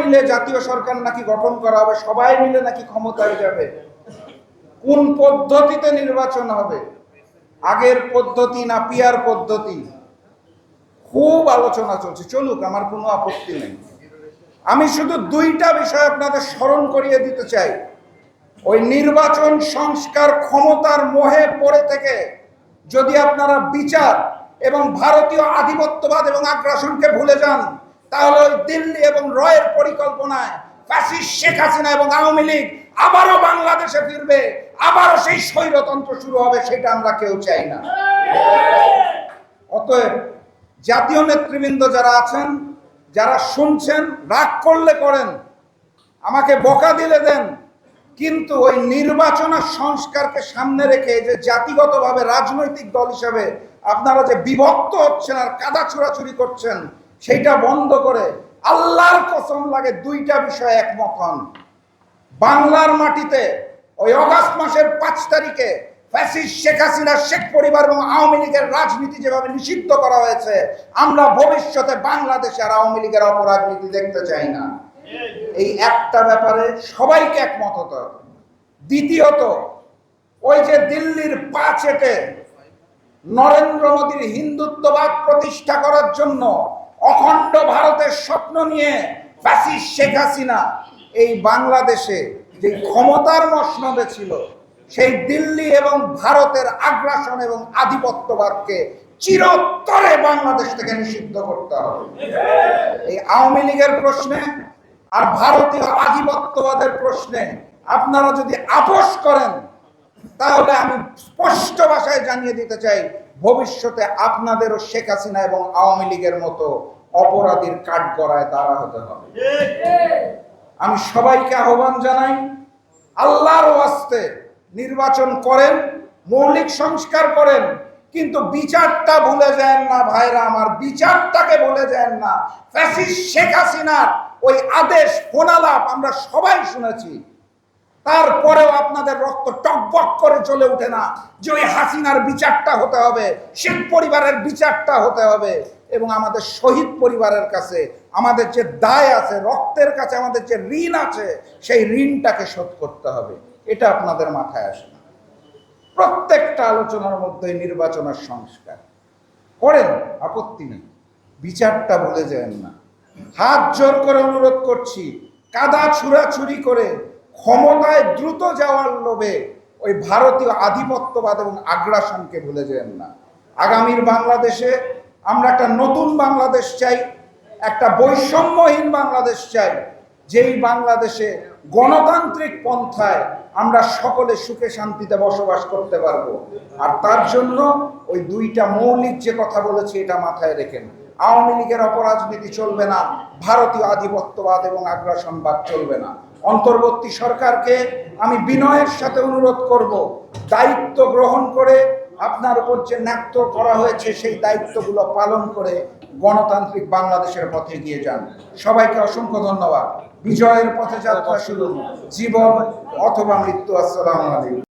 মিলে জাতীয় সরকার নাকি গঠন করা হবে, সবাই মিলে নাকি ক্ষমতায় যাবে? কোন পদ্ধতিতে নির্বাচন হবে? আগের পদ্ধতি না পিয়ার পদ্ধতি? খুব আলোচনা চলছে। চলুক, আমার কোনো আপত্তি নেই। আমি শুধু দুইটা বিষয় আপনাদের স্মরণ করিয়ে দিতে চাই। ওই নির্বাচন সংস্কার ক্ষমতার মোহে পড়ে থেকে যদি আপনারা বিচার এবং ভারতীয় আধিপত্যবাদ এবং আগ্রাসনকে ভুলে যান তাহলে ওই দিল্লি এবং রয়ের পরিকল্পনায় ফ্যাসিস্ট শেখ হাসিনা এবং আওয়ামী লীগ আবারও বাংলাদেশে ফিরবে, আবারও সেই স্বৈরতন্ত্র শুরু হবে, সেটা আমরা কেউ চাই না। অতএব জাতীয় নেতৃবৃন্দ যারা আছেন, যারা শুনছেন, রাগ করলে করেন, আমাকে বকা দিলে দেন, কিন্তু ওই নির্বাচন সংস্কারকে সামনে রেখে যে জাতিগতভাবে রাজনৈতিক দল হিসাবে আপনারা যে বিভক্ত হচ্ছেন আর কাদা ছোড়াছুরি করছেন সেইটা বন্ধ করে আল্লাহর কসম লাগে দুইটা বিষয় একমত হন। বাংলার মাটিতে ওই অগাস্ট মাসের পাঁচ তারিখে ফ্যাসিস্ট শেখ হাসিনা, শেখ পরিবার এবং আওয়ামী লীগের রাজনীতি যেভাবে নিষিদ্ধ করা হয়েছে, আমরা ভবিষ্যতে বাংলাদেশে আর আওয়ামী লীগের অপরাজনীতি দেখতে চাই না। এই একটা ব্যাপারে সবাইকে একমত হতে দ্বিতীয়ত, ওই যে দিল্লির পা চেটে নরেন্দ্র মোদীর হিন্দুত্ববাদ প্রতিষ্ঠা করার জন্য অখণ্ড ভারতের স্বপ্ন নিয়ে ফ্যাসিস্ট শেখ হাসিনা এই বাংলাদেশে যে ক্ষমতার মসনদে ছিল, সেই দিল্লি এবং ভারতের আগ্রাসন এবং আধিপত্যবাদকে চিরতরে বাংলাদেশ থেকে নিষিদ্ধ করতে হবে। এই আওয়ামী লীগের প্রশ্নে আর ভারতীয় আধিপত্যবাদের প্রশ্নে আপনারা যদি আপোষ করেন, তাহলে আমি স্পষ্ট ভাষায় জানিয়ে দিতে চাই ভবিষ্যতে আপনাদেরও শেখ হাসিনা এবং আওয়ামী লীগের মতো অপরাধীর কাঠ গড়ায় দাঁড়া হতে হবে। আমি সবাইকে আহ্বান জানাই, আল্লাহর ওয়াস্তে নির্বাচন করেন, মৌলিক সংস্কার করেন, কিন্তু বিচারটা ভুলে যান না ভাইরা আমার, বিচারটাকে ভুলে যান না। ফ্যাসিস্ট শেখ হাসিনার ওই আদেশ, ফোনালাপ আমরা সবাই শুনেছি। তারপরেও আপনাদের রক্ত টকবক করে চলে ওঠে না যে ওই হাসিনার বিচারটা হতে হবে, শেখ পরিবারের বিচারটা হতে হবে এবং আমাদের শহীদ পরিবারের কাছে, আমাদের যে দায় আছে, রক্তের কাছে আমাদের যে ঋণ আছে, সেই ঋণটাকে শোধ করতে হবে। এটা আপনাদের মাথায় আসে না। প্রত্যেকটা আলোচনার মধ্যে নির্বাচনের সংস্কার। করেন, আপত্তি নেই। বিচারটা ভুলে যান না। হাত জোর করে অনুরোধ করছি, কাদা ছুড়াছুরি করে ক্ষমতায় দ্রুত যাওয়ার লোভে ওই ভারতীয় আধিপত্যবাদ এবং আগ্রাসনকে ভুলে যেন না। আগামীর বাংলাদেশে আমরা একটা নতুন বাংলাদেশ চাই, একটা বৈষম্যহীন বাংলাদেশ চাই, যেই বাংলাদেশে গণতান্ত্রিক পন্থায় আমরা সকলে সুখে শান্তিতে বসবাস করতে পারব। আর তার জন্য ওই দুইটা মৌলিক যে কথা বলেছি এটা মাথায় রেখেন। আওয়ামী লীগের অপরাজনীতি চলবে না, ভারতীয় আধিপত্যবাদ এবং আগ্রাসনবাদ চলবে না। অন্তর্বর্তী সরকারকে আমি বিনয়ের সাথে অনুরোধ করব, দায়িত্ব গ্রহণ করে আপনার উপর যে ন্যাক্ত করা হয়েছে সেই দায়িত্বগুলো পালন করে গণতান্ত্রিক বাংলাদেশের পথে গিয়ে যান। সবাইকে অসংখ্য ধন্যবাদ। বিজয়ের পথে যাত্রা শুরু। জীবন অথবা মৃত্যু। আসসালামু আলাইকুম।